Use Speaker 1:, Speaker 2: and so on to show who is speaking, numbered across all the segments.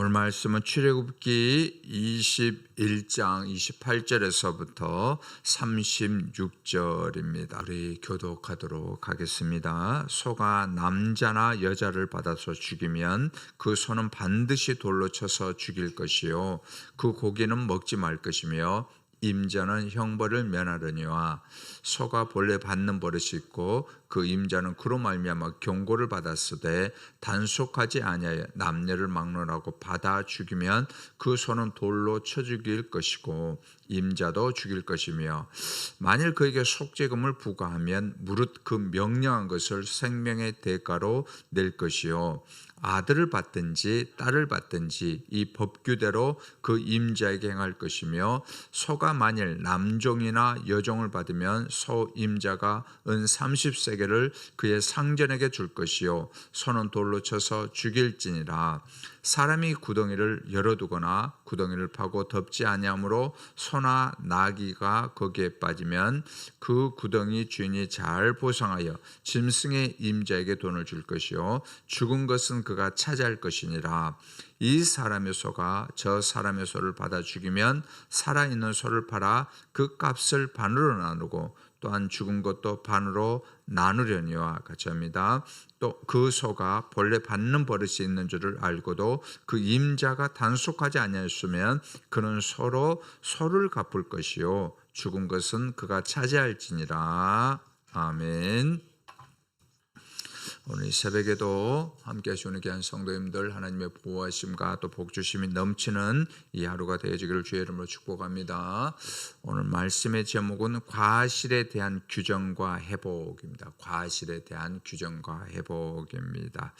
Speaker 1: 오늘 말씀은 출애굽기 21장 28절에서부터 36절입니다. 우리 교독하도록 하겠습니다. 소가 남자나 여자를 받아서 죽이면 그 소는 반드시 돌로 쳐서 죽일 것이요 그 고기는 먹지 말 것이며 임자는 형벌을 면하려니와 소가 본래 받는 버릇이 있고 그 임자는 그로 말미암아 경고를 받았으되 단속하지 아니하여 남녀를 막론하고 받아 죽이면 그 소는 돌로 쳐 죽일 것이고 임자도 죽일 것이며 만일 그에게 속죄금을 부과하면 무릇 그 명령한 것을 생명의 대가로 낼 것이요. 아들을 받든지 딸을 받든지 이 법규대로 그 임자에게 행할 것이며 소가 만일 남종이나 여종을 받으면 소 임자가 은 30세 계를 그의 상전에게 줄 것이요. 소는 돌로 쳐서 죽일지니라. 사람이 구덩이를 열어두거나 구덩이를 파고 덮지 아니하므로 소나 나귀가 거기에 빠지면 그 구덩이 주인이 잘 보상하여 짐승의 임자에게 돈을 줄 것이요. 죽은 것은 그가 차지할 것이니라. 이 사람의 소가 저 사람의 소를 받아 죽이면 살아있는 소를 팔아 그 값을 반으로 나누고 또한 죽은 것도 반으로 나누려니와 같이 합니다. 또 그 소가 본래 받는 버릇이 있는 줄을 알고도 그 임자가 단속하지 아니하였으면 그는 서로 소를 갚을 것이요 죽은 것은 그가 차지할지니라. 아멘. 오늘 이 새벽에도 함께 하시는 귀한 성도님들 하나님의 보호하심과 또 복주심이 넘치는 이 하루가 되어지기를 주의 이름으로 축복합니다. 오늘 말씀의 제목은 과실에 대한 규정과 회복입니다. 과실에 대한 규정과 회복입니다.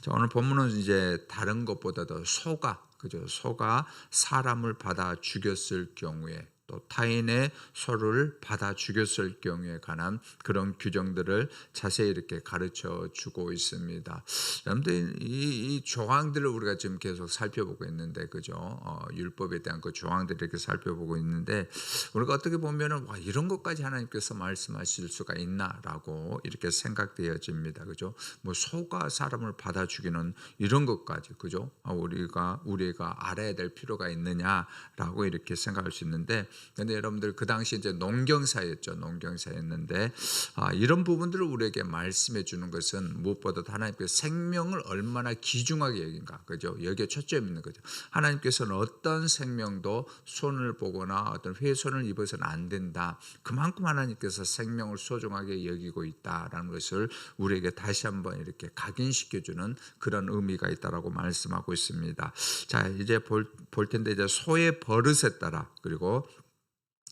Speaker 1: 자, 오늘 본문은 이제 다른 것보다도 소가 그죠? 소가 사람을 받아 죽였을 경우에 또 타인의 소를 받아 죽였을 경우에 관한 그런 규정들을 자세히 이렇게 가르쳐 주고 있습니다. 여러분들 이, 이 조항들을 우리가 지금 계속 살펴보고 있는데 그죠? 어, 율법에 대한 그 조항들을 이렇게 살펴보고 있는데 우리가 어떻게 보면은 와 이런 것까지 하나님께서 말씀하실 수가 있나라고 이렇게 생각되어집니다. 그죠? 뭐 소가 사람을 받아 죽이는 이런 것까지 그죠? 아, 우리가 우리가 알아야 될 필요가 있느냐라고 이렇게 생각할 수 있는데 근데 여러분들 그 당시 이제 농경사였죠. 농경사였는데 아, 이런 부분들을 우리에게 말씀해 주는 것은 무엇보다도 하나님께서 생명을 얼마나 귀중하게 여긴가. 그죠? 여기에 초점이 있는 거죠. 하나님께서는 어떤 생명도 손을 보거나 어떤 훼손을 입어서는 안 된다. 그만큼 하나님께서 생명을 소중하게 여기고 있다라는 것을 우리에게 다시 한번 이렇게 각인시켜 주는 그런 의미가 있다라고 말씀하고 있습니다. 자, 이제 볼, 볼 텐데 이제 소의 버릇에 따라 그리고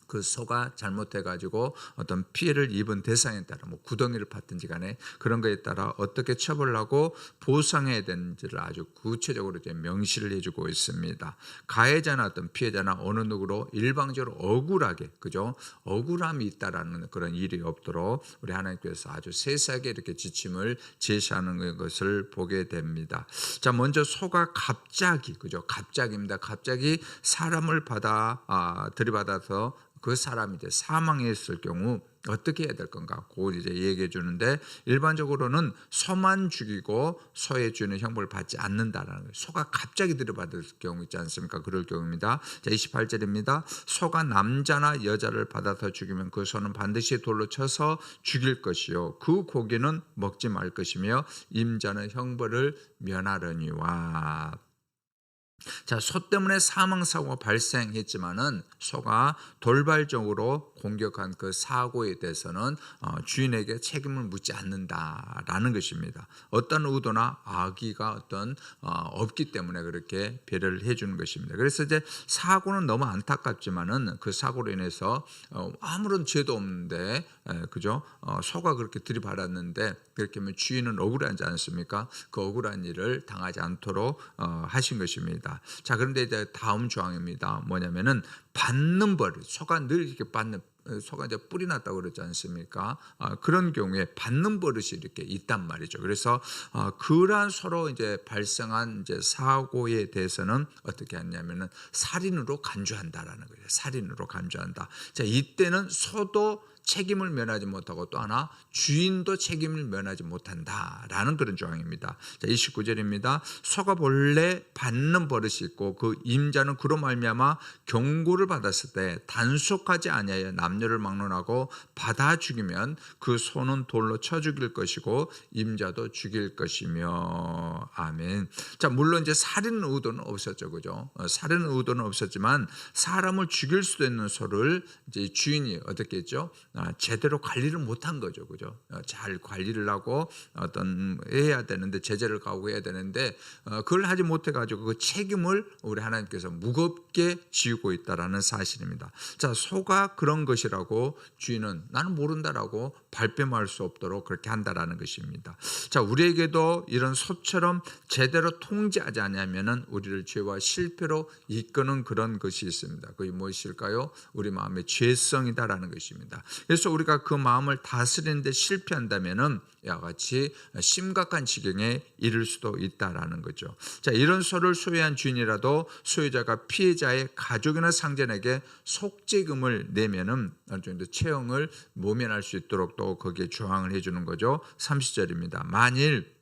Speaker 1: 그 소가 잘못해 가지고 어떤 피해를 입은 대상에 따라 뭐 구덩이를 팠든지 간에 그런 거에 따라 어떻게 처벌하고 보상해야 되는지를 아주 구체적으로 이제 명시를 해주고 있습니다. 가해자나 어떤 피해자나 어느 누구로 일방적으로 억울하게 그죠 억울함이 있다라는 그런 일이 없도록 우리 하나님께서 아주 세세하게 이렇게 지침을 제시하는 것을 보게 됩니다. 자 먼저 소가 갑자기 그죠 갑자기입니다. 갑자기 사람을 받아 아, 들이받아서 그 사람이 사망했을 경우 어떻게 해야 될 건가? 그걸 이제 얘기해 주는데 일반적으로는 소만 죽이고 소에 주는 형벌을 받지 않는다라는 거예요. 소가 갑자기 들여받을 경우 있지 않습니까? 그럴 경우입니다. 자, 28절입니다. 소가 남자나 여자를 받아서 죽이면 그 소는 반드시 돌로 쳐서 죽일 것이요. 그 고기는 먹지 말 것이며 임자는 형벌을 면하려니와 자, 소 때문에 사망 사고가 발생했지만은 소가 돌발적으로 공격한 그 사고에 대해서는 어, 주인에게 책임을 묻지 않는다라는 것입니다. 어떤 의도나 악의가 어떤 어, 없기 때문에 그렇게 배려를 해주는 것입니다. 그래서 이제 사고는 너무 안타깝지만은 그 사고로 인해서 어, 아무런 죄도 없는데 그죠? 소가 그렇게 들이받았는데 그렇게 하면 주인은 억울하지 않습니까? 그 억울한 일을 당하지 않도록 하신 것입니다. 자 그런데 이제 다음 조항입니다. 뭐냐면은 받는 벌, 소가 늘 이렇게 받는 소가 이제 뿌리 났다고 그러지 않습니까? 아, 그런 경우에 받는 버릇이 이렇게 있단 말이죠. 그래서 아, 그러한 서로 이제 발생한 이제 사고에 대해서는 어떻게 하냐면은 살인으로 간주한다라는 거예요. 살인으로 간주한다. 자, 이때는 소도 책임을 면하지 못하고 또 하나 주인도 책임을 면하지 못한다라는 그런 조항입니다. 자, 29절입니다. 소가 본래 받는 버릇이 있고 그 임자는 그로 말미암아 경고를 받았을 때 단속하지 아니하여 남녀를 막론하고 받아 죽이면 그 소는 돌로 쳐 죽일 것이고 임자도 죽일 것이며 아멘. 자, 물론 이제 살인 의도는 없었죠. 그죠? 어, 살인 의도는 없었지만 사람을 죽일 수도 있는 소를 이제 주인이 어떻게 했죠? 아, 제대로 관리를 못한 거죠. 그죠? 어, 잘 관리를 하고 어떤 해야 되는데 제재를 가고 해야 되는데 어, 그걸 하지 못해 가지고 그 책임을 우리 하나님께서 무겁게 지우고 있다라는 사실입니다. 자, 소가 그런 것이라고 주인은 나는 모른다라고 발뺌할 수 없도록 그렇게 한다라는 것입니다. 자, 우리에게도 이런 소처럼 제대로 통제하지 않으면은 우리를 죄와 실패로 이끄는 그런 것이 있습니다. 그게 무엇일까요? 우리 마음의 죄성이다라는 것입니다. 그래서 우리가 그 마음을 다스리는데 실패한다면은 이와 같이 심각한 지경에 이를 수도 있다라는 거죠. 자, 이런 소를 소유한 주인이라도 소유자가 피해자의 가족이나 상전에게 속죄금을 내면은 어느 정도 채용을 모면할 수 있도록 또 거기에 조항을 해주는 거죠. 30절입니다. 만일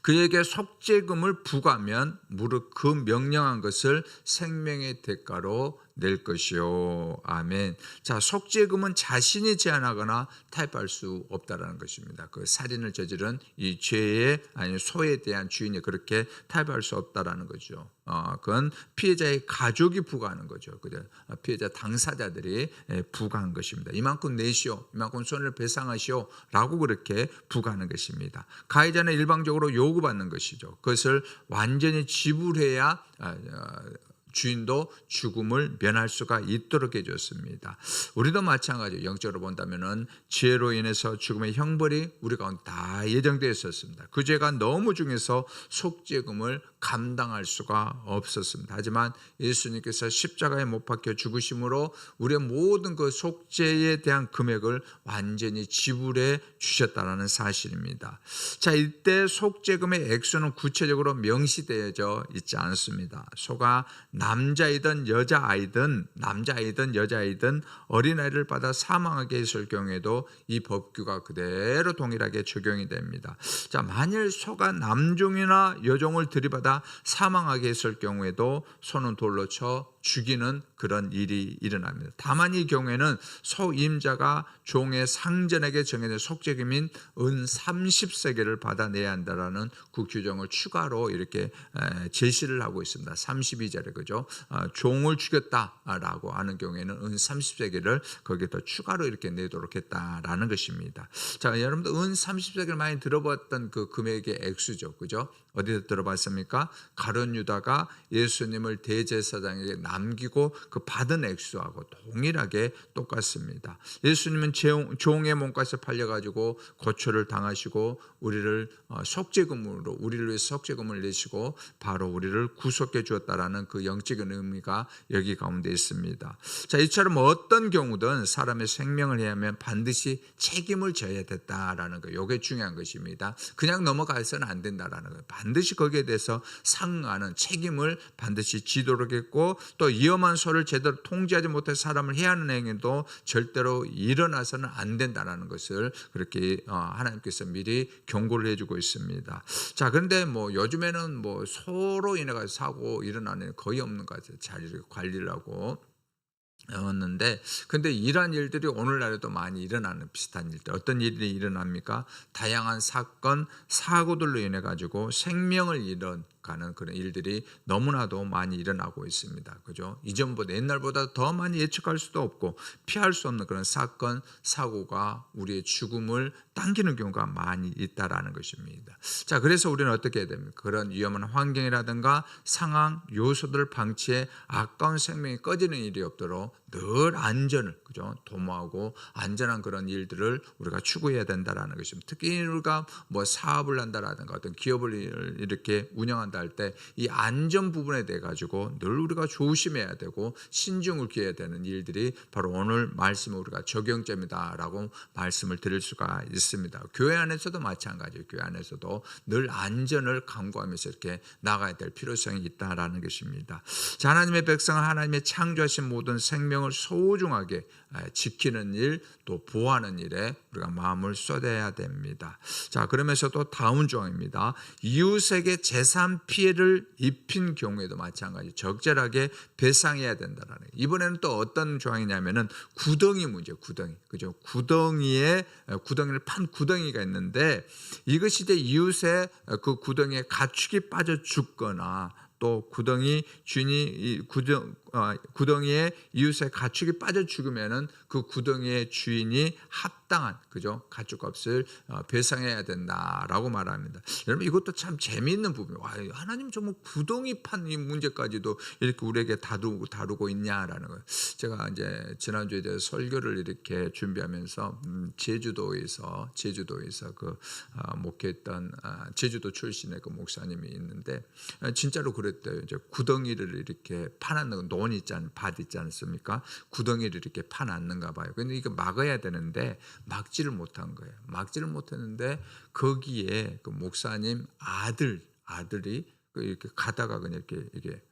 Speaker 1: 그에게 속죄금을 부과하면 무릇 그 명령한 것을 생명의 대가로 낼 것이요. 아멘. 자, 속죄금은 자신이 제한하거나 타협할 수 없다라는 것입니다. 그 살인을 저지른 이 죄의 아니 소에 대한 주인이 그렇게 타협할 수 없다라는 거죠. 어, 그건 피해자의 가족이 부과하는 거죠. 그죠? 피해자 당사자들이 예, 부과한 것입니다. 이만큼 내시오, 이만큼 손을 배상하시오라고 그렇게 부과하는 것입니다. 가해자는 일방적으로 요구받는 것이죠. 그것을 완전히 지불해야 아, 아, 주인도 죽음을 면할 수가 있도록 해줬습니다. 우리도 마찬가지 영적으로 본다면은 죄로 인해서 죽음의 형벌이 우리 가운데 다 예정되어 있었습니다. 그 죄가 너무 중해서 속죄금을 감당할 수가 없었습니다. 하지만 예수님께서 십자가에 못 박혀 죽으심으로 우리의 모든 그 속죄에 대한 금액을 완전히 지불해 주셨다는 사실입니다. 자, 이때 속죄금의 액수는 구체적으로 명시되어져 있지 않습니다. 소가 남자이든 여자아이든 남자아이든 여자아이든 어린아이를 받아 사망하게 했을 경우에도 이 법규가 그대로 동일하게 적용이 됩니다. 자, 만일 소가 남종이나 여종을 들이받아 사망하게 했을 경우에도 소는 돌로 쳐 죽이는 그런 일이 일어납니다. 다만 이 경우에는 소임자가 종의 상전에게 정해진 속죄금인 은 30세계를 받아내야 한다라는 그 규정을 추가로 이렇게 제시를 하고 있습니다. 32절에 그 죠? 아, 종을 죽였다라고 하는 경우에는 은 30세계를 거기에 더 추가로 이렇게 내도록 했다라는 것입니다. 자, 여러분들 은 30세계를 많이 들어봤던 그 금액의 액수죠. 그죠? 어디서 들어봤습니까? 가론 유다가 예수님을 대제사장에게 남기고 그 받은 액수하고 동일하게 똑같습니다. 예수님은 종의 몸값에 팔려가지고 고초를 당하시고 우리를 어, 속죄금으로 우리를 위해 속죄금을 내시고 바로 우리를 구속해 주었다라는 그 영 적인 의미가 여기 가운데 있습니다. 자 이처럼 어떤 경우든 사람의 생명을 해야면 반드시 책임을 져야 됐다라는 거. 이게 중요한 것입니다. 그냥 넘어가서는 안 된다라는 거예요. 반드시 거기에 대해서 상하는 책임을 반드시 지도록 했고 또 위험한 소를 제대로 통제하지 못해 사람을 해하는 행위도 절대로 일어나서는 안 된다는 것을 그렇게 어, 하나님께서 미리 경고를 해주고 있습니다. 자, 그런데 뭐 요즘에는 뭐 소로 인해 가지고 사고 일어나는 거의 없는 것 같아요. 잘 관리를 하고. 었는데 근데 이러한 일들이 오늘날에도 많이 일어나는 비슷한 일들 어떤 일이 일어납니까 다양한 사건 사고들로 인해 가지고 생명을 잃은 가는 그런 일들이 너무나도 많이 일어나고 있습니다. 그죠? 이전보다 옛날보다 더 많이 예측할 수도 없고 피할 수 없는 그런 사건, 사고가 우리의 죽음을 당기는 경우가 많이 있다라는 것입니다. 자, 그래서 우리는 어떻게 해야 됩니까? 그런 위험한 환경이라든가 상황, 요소들을 방치해 아까운 생명이 꺼지는 일이 없도록 늘 안전을 그죠 도모하고 안전한 그런 일들을 우리가 추구해야 된다라는 것입니다. 특히 우리가 뭐 사업을 한다라든가 어떤 기업을 이렇게 운영한다 할 때 이 안전 부분에 대해 가지고 늘 우리가 조심해야 되고 신중을 기해야 되는 일들이 바로 오늘 말씀 우리가 적용점이다라고 말씀을 드릴 수가 있습니다. 교회 안에서도 마찬가지예요. 교회 안에서도 늘 안전을 강구하면서 이렇게 나가야 될 필요성이 있다라는 것입니다. 자, 하나님의 백성은 하나님의 창조하신 모든 생명 생명을 소중하게 에, 지키는 일, 또 보호하는 일에 우리가 마음을 쏟아야 됩니다. 자, 그러면서 또 다음 조항입니다. 이웃에게 재산 피해를 입힌 경우에도 마찬가지 적절하게 배상해야 된다라는. 이번에는 또 어떤 조항이냐면은 구덩이 문제, 구덩이. 그죠? 구덩이에 에, 구덩이를 판 구덩이가 있는데 이것이 이제 이웃의 그 구덩이에 가축이 빠져 죽거나 또 구덩이 주인이 이 구덩 어, 구덩이에 이웃의 가축이 빠져 죽으면은 그 구덩이의 주인이 합당한 그죠 가축값을 어, 배상해야 된다라고 말합니다. 여러분 이것도 참 재미있는 부분. 와 하나님 정말 구덩이 판이 문제까지도 이렇게 우리에게 다루고 다루고 있냐라는 거예요. 제가 이제 지난주에 대해 설교를 이렇게 준비하면서 음, 제주도에서 제주도에서 그 아, 목회했던 아, 제주도 출신의 그 목사님이 있는데 아, 진짜로 그랬대요. 이제 구덩이를 이렇게 파놨는 논 있지 않, 밭 있지 않습니까? 구덩이를 이렇게 파놨는가 봐요. 근데 이거 막아야 되는데 막지를 못한 거예요. 막지를 못했는데 거기에 그 목사님 아들 아들이 그 이렇게 가다가 그냥 이렇게 이게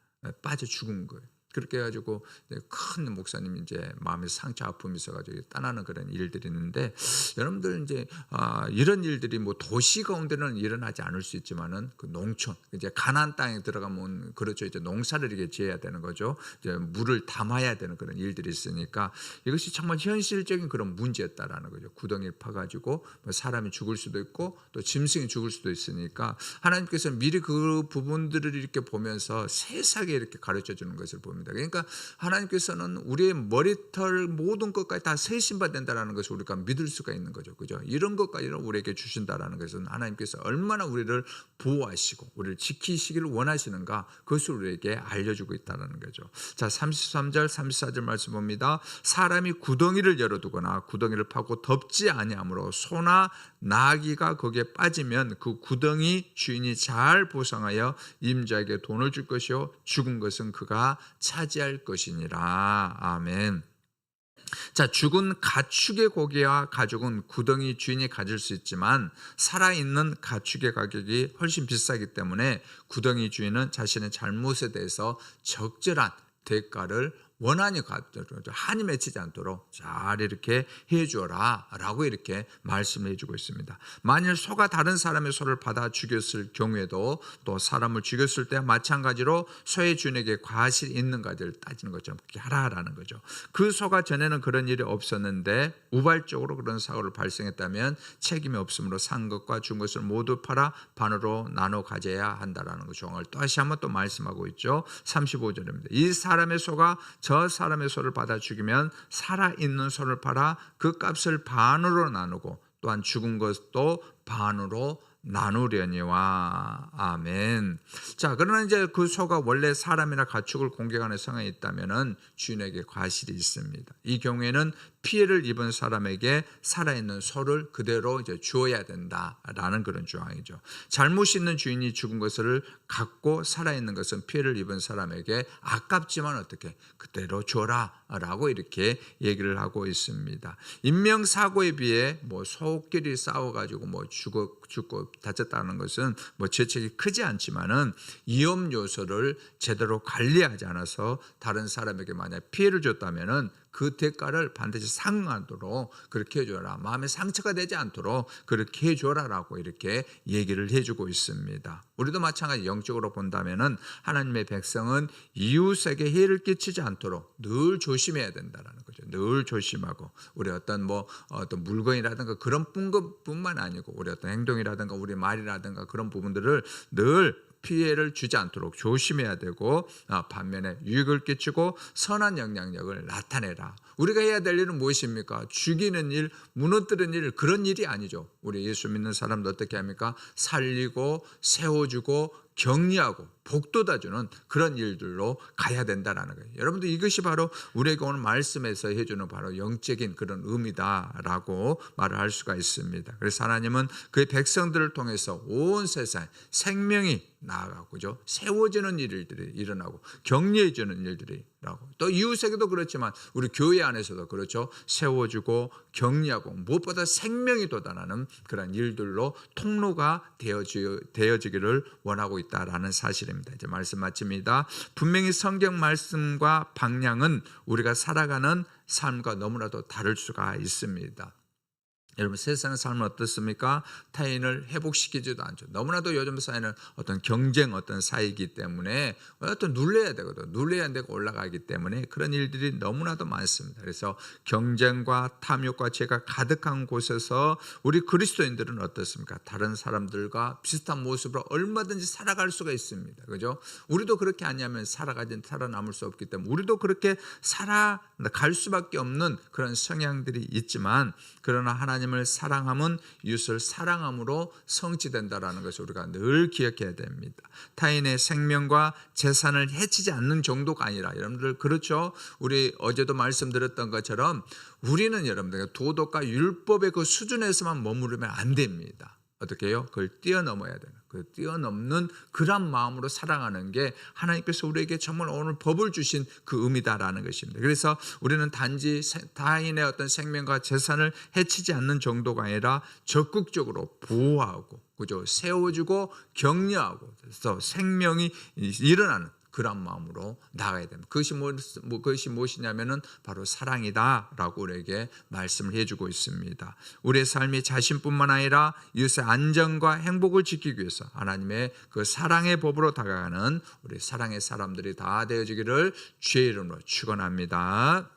Speaker 1: 빠져 죽은 거예요. 그렇게 해가지고 큰 목사님 이제 마음에 상처 아픔이 있어가지고 떠나는 그런 일들이 있는데 여러분들 이제 아, 이런 일들이 뭐 도시 가운데는 일어나지 않을 수 있지만은 그 농촌 이제 가난 땅에 들어가면 그렇죠. 이제 농사를 이렇게 지어야 되는 거죠. 이제 물을 담아야 되는 그런 일들이 있으니까 이것이 정말 현실적인 그런 문제였다라는 거죠. 구덩이를 파가지고 뭐 사람이 죽을 수도 있고 또 짐승이 죽을 수도 있으니까 하나님께서 미리 그 부분들을 이렇게 보면서 세세하게 이렇게 가르쳐 주는 것을 봅니다. 그러니까 하나님께서는 우리의 머리털 모든 것까지 다 세신받는다라는 것을 우리가 믿을 수가 있는 거죠. 그죠? 이런 것까지는 우리에게 주신다라는 것은 하나님께서 얼마나 우리를 보호하시고 우리를 지키시기를 원하시는가 그것을 우리에게 알려주고 있다는 거죠. 자, 33절, 34절 말씀 봅니다. 사람이 구덩이를 열어두거나 구덩이를 파고 덮지 아니하므로 소나 나귀가 거기에 빠지면 그 구덩이 주인이 잘 보상하여 임자에게 돈을 줄 것이요 죽은 것은 그가 차지할 것이니라. 아멘. 자, 죽은 가축의 고기와 가죽은 구덩이 주인이 가질 수 있지만 살아있는 가축의 가격이 훨씬 비싸기 때문에 구덩이 주인은 자신의 잘못에 대해서 적절한 대가를 원한이 갖도록 한이 맺히지 않도록 잘 이렇게 해주어라 라고 이렇게 말씀을 해주고 있습니다. 만일 소가 다른 사람의 소를 받아 죽였을 경우에도 또 사람을 죽였을 때 마찬가지로 소의 주인에게 과실이 있는가를 따지는 것처럼 그렇게 하라라는 거죠. 그 소가 전에는 그런 일이 없었는데 우발적으로 그런 사고를 발생했다면 책임이 없으므로 산 것과 준 것을 모두 팔아 반으로 나눠 가져야 한다라는 조항을 또 다시 한번 또 말씀하고 있죠. 35절입니다. 이 사람의 소가 저 사람의 소를 받아 죽이면 살아 있는 소를 팔아 그 값을 반으로 나누고 또한 죽은 것도 반으로 나누려니와 아멘. 자, 그러나 이제 그 소가 원래 사람이나 가축을 공격하는 성향이 있다면은 주인에게 과실이 있습니다. 이 경우에는 피해를 입은 사람에게 살아있는 소를 그대로 이제 주어야 된다라는 그런 조항이죠. 잘못 있는 주인이 죽은 것을 갖고 살아있는 것은 피해를 입은 사람에게 아깝지만 어떻게 그대로 줘라라고 이렇게 얘기를 하고 있습니다. 인명 사고에 비해 뭐 소끼리 싸워가지고 뭐 죽어 죽고 다쳤다는 것은 뭐 죄책이 크지 않지만은 위험 요소를 제대로 관리하지 않아서 다른 사람에게 만약 피해를 줬다면은 그 대가를 반드시 상응하도록 그렇게 해줘라. 마음에 상처가 되지 않도록 그렇게 해줘라라고 이렇게 얘기를 해주고 있습니다. 우리도 마찬가지 영적으로 본다면은 하나님의 백성은 이웃에게 해를 끼치지 않도록 늘 조심해야 된다라는 거죠. 늘 조심하고 우리 어떤 뭐 어떤 물건이라든가 그런 뿐만 아니고 우리 어떤 행동이라든가 우리 말이라든가 그런 부분들을 늘 피해를 주지 않도록 조심해야 되고 아, 반면에 유익을 끼치고 선한 영향력을 나타내라. 우리가 해야 될 일은 무엇입니까? 죽이는 일, 무너뜨리는 일 그런 일이 아니죠. 우리 예수 믿는 사람도 어떻게 합니까? 살리고 세워주고 격리하고 복돋아 주는 그런 일들로 가야 된다라는 거예요. 여러분들 이것이 바로 우리에게 오늘 말씀에서 해주는 바로 영적인 그런 의미다라고 말을 할 수가 있습니다. 그래서 하나님은 그의 백성들을 통해서 온 세상 생명이 나아가고 그죠? 세워지는 일들이 일어나고 격려해주는 일들이 라고. 또 이웃에게도 그렇지만 우리 교회 안에서도 그렇죠? 세워주고 격려하고 무엇보다 생명이 돋아나는 그런 일들로 통로가 되어지, 되어지기를 원하고 있다라는 사실입니다. 이제 말씀 마칩니다. 분명히 성경 말씀과 방향은 우리가 살아가는 삶과 너무나도 다를 수가 있습니다 여러분 세상의 삶은 어떻습니까? 타인을 회복시키지도 않죠. 너무나도 요즘 사회는 어떤 경쟁 어떤 사이기 때문에 어떤 눌려야 되거든. 눌려야 되고 올라가기 때문에 그런 일들이 너무나도 많습니다. 그래서 경쟁과 탐욕과 죄가 가득한 곳에서 우리 그리스도인들은 어떻습니까? 다른 사람들과 비슷한 모습으로 얼마든지 살아갈 수가 있습니다. 그죠? 우리도 그렇게 아니하면 살아가진 살아남을 수 없기 때문에 우리도 그렇게 살아갈 수밖에 없는 그런 성향들이 있지만 그러나 하나님 을 사랑함은 이웃을 사랑함으로 성취된다라는 것을 우리가 늘 기억해야 됩니다. 타인의 생명과 재산을 해치지 않는 정도가 아니라 여러분들 그렇죠? 우리 어제도 말씀드렸던 것처럼 우리는 여러분들 도덕과 율법의 그 수준에서만 머무르면 안 됩니다. 어떻게 해요? 그걸 뛰어넘어야 되는. 그 뛰어넘는 그런 마음으로 살아가는 게 하나님께서 우리에게 정말 오늘 법을 주신 그 의미다라는 것입니다. 그래서 우리는 단지 타인의 어떤 생명과 재산을 해치지 않는 정도가 아니라 적극적으로 보호하고 그죠 세워주고 격려하고 그래서 생명이 일어나는 그런 마음으로 나가야 됩니다. 그것이 뭐, 뭐 그것이 무엇이냐면은 바로 사랑이다라고 우리에게 말씀을 해주고 있습니다. 우리의 삶이 자신뿐만 아니라 이웃의 안전과 행복을 지키기 위해서 하나님의 그 사랑의 법으로 다가가는 우리 사랑의 사람들이 다 되어지기를 주의 이름으로 축원합니다.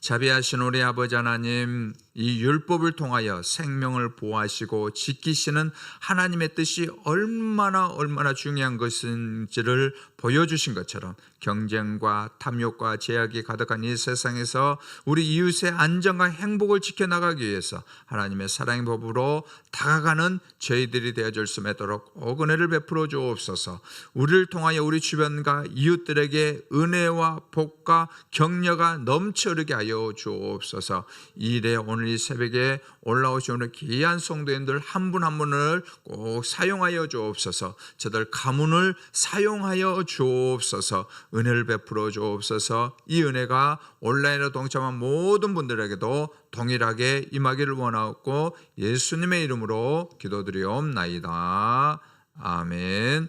Speaker 1: 자비하신 우리 아버지 하나님 이 율법을 통하여 생명을 보호하시고 지키시는 하나님의 뜻이 얼마나 얼마나 중요한 것인지를 보여주신 것처럼 경쟁과 탐욕과 제약이 가득한 이 세상에서 우리 이웃의 안전과 행복을 지켜나가기 위해서 하나님의 사랑의 법으로 다가가는 저희들이 되어줄 수 있도록 오은혜를 베풀어 주옵소서. 우리를 통하여 우리 주변과 이웃들에게 은혜와 복과 격려가 넘쳐 흐르게 하여 주옵소서. 이래 오늘 이 새벽에 올라오신 우리 귀한 성도님들 한분한 분을 꼭 사용하여 주옵소서. 저들 가문을 사용하여 주옵소서. 은혜를 베풀어 주옵소서. 이 은혜가 온라인으로 동참한 모든 분들에게도 동일하게 임하기를 원하고 예수님의 이름으로 기도드리옵나이다. 아멘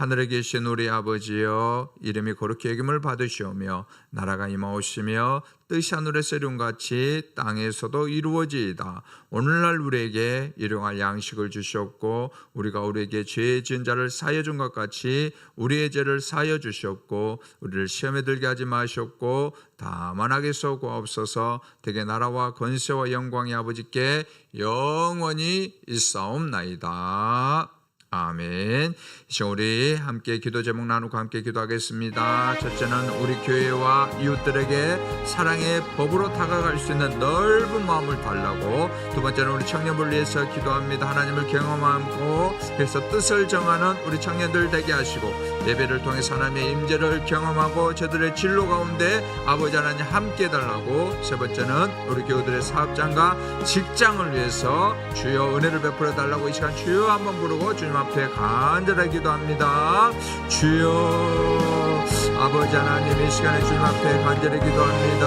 Speaker 1: 하늘에 계신 우리 아버지여 이름이 거룩히 여김을 받으시오며 나라가 임하오시며 뜻이 하늘에서 이룬같이 땅에서도 이루어지이다. 오늘날 우리에게 일용할 양식을 주셨고 우리가 우리에게 죄 지은 자를 사여 준 것 같이 우리의 죄를 사여 주셨고 우리를 시험에 들게 하지 마셨고 다만 하게 쏘고없어서. 대개 나라와 권세와 영광이 아버지께 영원히 있사옵나이다 아멘. 이제 우리 함께 기도 제목 나누고 함께 기도하겠습니다. 첫째는 우리 교회와 이웃들에게 사랑의 법으로 다가갈 수 있는 넓은 마음을 달라고 두 번째는 우리 청년을 위해서 기도합니다. 하나님을 경험하고 그래서 뜻을 정하는 우리 청년들 되게 하시고 예배를 통해 하나님의 임재를 경험하고 저들의 진로 가운데 아버지 하나님 함께 해달라고 세 번째는 우리 교우들의 사업장과 직장을 위해서 주여 은혜를 베풀어 달라고 이 시간 주여 한번 부르고 주님 앞에 간절하게 기도합니다. 주여 아버지 하나님 이 시간에 주님 앞에 간절히 기도합니다.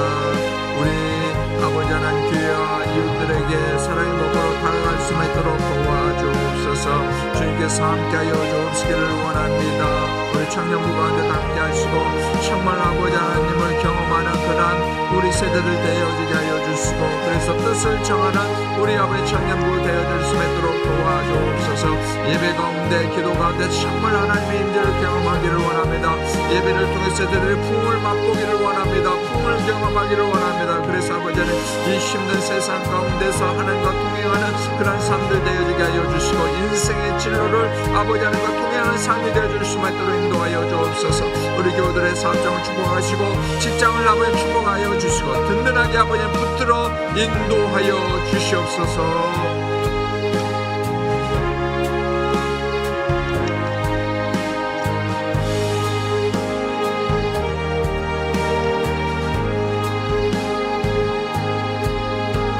Speaker 1: 우리 아버지 하나님 교회와 이웃들에게 사랑의 목으로 다가갈 수 있도록 도와주옵소서 주님께서 함께하여 주옵시기를 원합니다. 우리 청년부 가운데 함께 하시고 정말 아버지 하나님을 경험하는 그런 우리 세대들 되어지게 하여 주시고 그래서 뜻을 정하는 우리 아버지 청년부 되어질 수 있도록 도와주옵소서. 예배 가운데 기도 가운데 정말 하나님의 임재를 경험하기를 원합니다. 예배를 통해 세대들의 풍을 맛보기를 원합니다. 풍을 경험하기를 원합니다. 그래서 아버지는 이 힘든 세상 가운데서 하나님과 통행하는 그런 삶들 되어지게 하여 주시고 인생의 진로를 아버지 하나님과 통행하는 삶이 되어줄 수 있도록 인도하여 주옵소서. 우리 교우들의 사업장을 축복하시고 직장을 아버지 축복하여 주시고 든든하게 아버지 붙들어 인도하여 주시옵소서